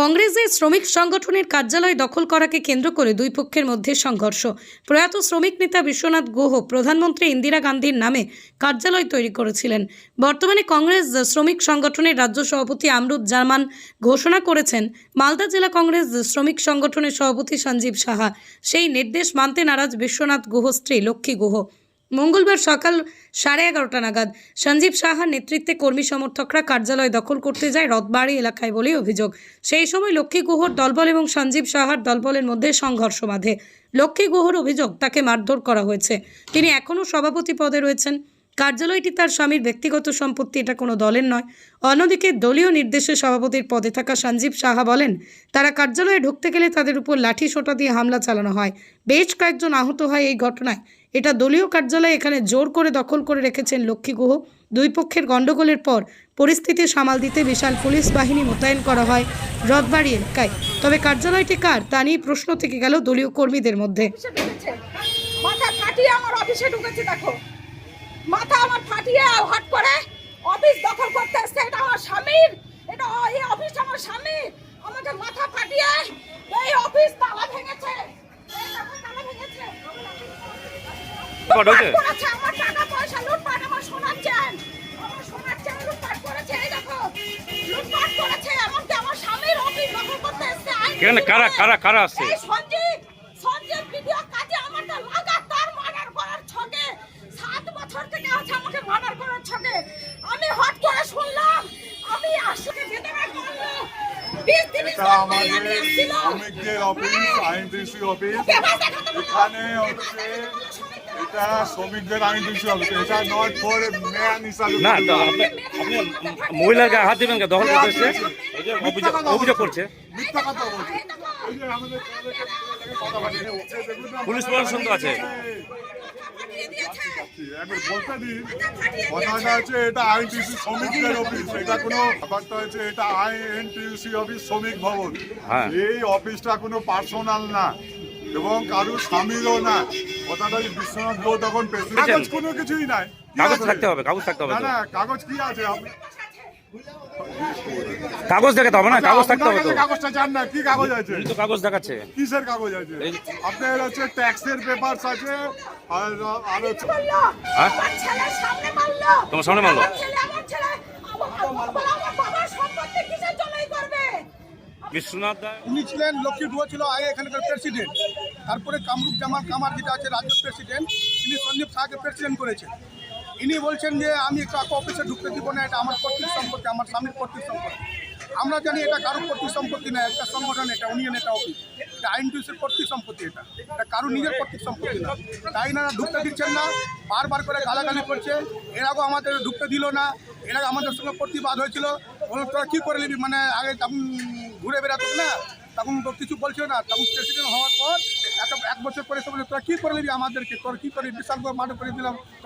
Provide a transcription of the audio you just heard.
কংগ্রেসের শ্রমিক সংগঠনের কার্যালয় দখল করাকে কেন্দ্র করে দুই পক্ষের মধ্যে সংঘর্ষ। প্রয়াত শ্রমিক নেতা বিশ্বনাথ গুহ প্রধানমন্ত্রী ইন্দিরা গান্ধীর নামে কার্যালয় তৈরি করেছিলেন। বর্তমানে কংগ্রেস শ্রমিক সংগঠনের রাজ্য সভাপতি আমরুদ জামান ঘোষণা করেছেন, মালদা জেলা কংগ্রেস শ্রমিক সংগঠনের সভাপতি সঞ্জীব সাহা। সেই নির্দেশ মানতে নারাজ বিশ্বনাথ গুহ স্ত্রী লক্ষ্মী গুহ। মঙ্গলবার সকাল সাড়ে এগারোটা নাগাদ সঞ্জীব সাহার নেতৃত্বে কর্মী সমর্থকরা কার্যালয় দখল করতে যায় রথবাড়ি এলাকায় বলেই অভিযোগ। সেই সময় লক্ষ্মী গুহর দলবল এবং সঞ্জীব সাহার দলবলের মধ্যে সংঘর্ষ বাঁধে। লক্ষ্মী গুহর অভিযোগ তাকে মারধর করা হয়েছে। তিনি এখনও সভাপতি পদে রয়েছেন। কার্যালয়টি তার স্বামীর ব্যক্তিগত সম্পত্তি, এটা কোনো দলের নয়। অন্যদিকে দলীয় নির্দেশে সভাপতির পদে থাকা সঞ্জীব সাহা বলেন, তারা কার্যালয়ে ঢুকতে গেলে তাদের উপর লাঠি সোটা দিয়ে হামলা চালানো হয়। বেশ কয়েকজন আহত হয় এই ঘটনায়। এটা দলীয় কার্যালয় এখানে জোর করে দখল করে রেখেছেন লক্ষ্মী গুহ। দুই পক্ষের গণ্ডগোলের পর পরিস্থিতি সামাল দিতে বিশাল পুলিশ বাহিনী মোতায়েন করা হয় রথবাড়ি এলাকায়। তবে কার্যালয়টি কার, তা নিয়ে প্রশ্ন থেকে গেল দলীয় কর্মীদের মধ্যে। আমার অফিসে ঢুকেছে, দেখো। মাথা আমার ফাটিয়ে হট করে অফিস দখল করতে এসছে। এটা আমার স্বামীর এটা এই অফিস আমার স্বামী আমাকে মাথা ফাটিয়ে এই অফিস তালা ভেঙেছে। আমার টাকা পয়সা লুটপাট আমার সোনার চেন। আমার সোনার চেন লুটপাট করেছে এই দেখো। লুটপাট করেছে এমনকি আমার স্বামীর অফিস দখল করতে এসছে। কারা কারা কারা আসছে এই সঞ্জীব সঞ্জীব ভিডিও কাজে আমাকে লাগাতার মার্ডার করার ছকে সাত বছর থেকে আছে আমাকে মার্ডার করার ছকে আমি হট করে শুনলাম আমি আসলে বেদনা করল বিশ তিরিশ এটা আমাদের শ্রমিকদের অফিস আইনটিসি অফিস। এখানে হচ্ছে এটা শ্রমিকদের আইনটিসি অফিস। এটা নট ফর ম্যান হিসাবে না আপনি মহিলার গায়ে হাত দিবেন দখল করতে অভিযোগ অভিযোগ করছে। মিথ্যা কথা বলছে। পুলিশ প্রশাসন তো আছে। বলতে দিন কথাটা এটা শ্রমিকদের অফিস। এটা কোনো ব্যাপারটা হচ্ছে এটা আইএনটিসি অফিস শ্রমিক ভবন। হ্যাঁ। এই অফিসটা কোনো পার্সোনাল না এবং কারোর স্বামীরও না। কথাটা যে বিশ্বনাথ গো তখন কাগজ কোনো কিছুই নাই। কি কাগজ? থাকতে হবে কাগজ থাকতে হবে না কাগজ কি আছে? কাগজ দেখাতে হবে না কাগজ থাকতে হবে তো কাগজটা জান না কি কাগজ আছে এই তো কাগজ দেখাচ্ছে কিসের কাগজ আছে আপনার হচ্ছে ট্যাক্সের পেপারস আছে আর আর হচ্ছে হ্যাঁ? সামনে মারলো। তোমার সামনে মারলো? ছেলে, আমার ছেলে, আমার- আমার আমার বাবার সম্পত্তি কিসের জন্যই করবে? বিশ্বনাথ দা উনি ছিলেন লক্ষ্মী ডুয়ো ছিল আগে এখানকার প্রেসিডেন্ট তারপরে কামরূপ জামাল কামার যেটা আছে রাজ্য প্রেসিডেন্ট তিনি সন্দীপ শাহকে প্রেসিডেন্ট করেছেন ইনি বলছেন যে আমি একটা অফিসে ঢুকতে দিব না, এটা আমার কর্তৃক সম্পত্তি, আমার স্বামীর কর্তৃক সম্পত্তি। আমরা জানি এটা কারোর কর্তৃক সম্পত্তি না, একটা সংগঠন, এটা ইউনিয়ন এটা অফিস এটা আইন টুইসের কর্তৃক সম্পত্তি এটা। এটা কারোর নিজের কর্তৃক সম্পত্তি না। তাই না, ঢুকতে দিচ্ছেন না, বারবার করে গালাগালি করছে। এর আগেও আমাদের ঢুকতে দিল না, এর আগে আমাদের সঙ্গে প্রতিবাদ হয়েছিল। বলল, তোরা কী করে নিবি? মানে আগে তখন ঘুরে বেড়াতো না, তখন তো কিছু বলছিল না। তখন প্রেসিডেন্ট হওয়ার পর, এক বছর পরে সে বলে তোরা কী করে নিবি আমাদেরকে? তোর কী করে বিশাল মাঠে করে দিলাম।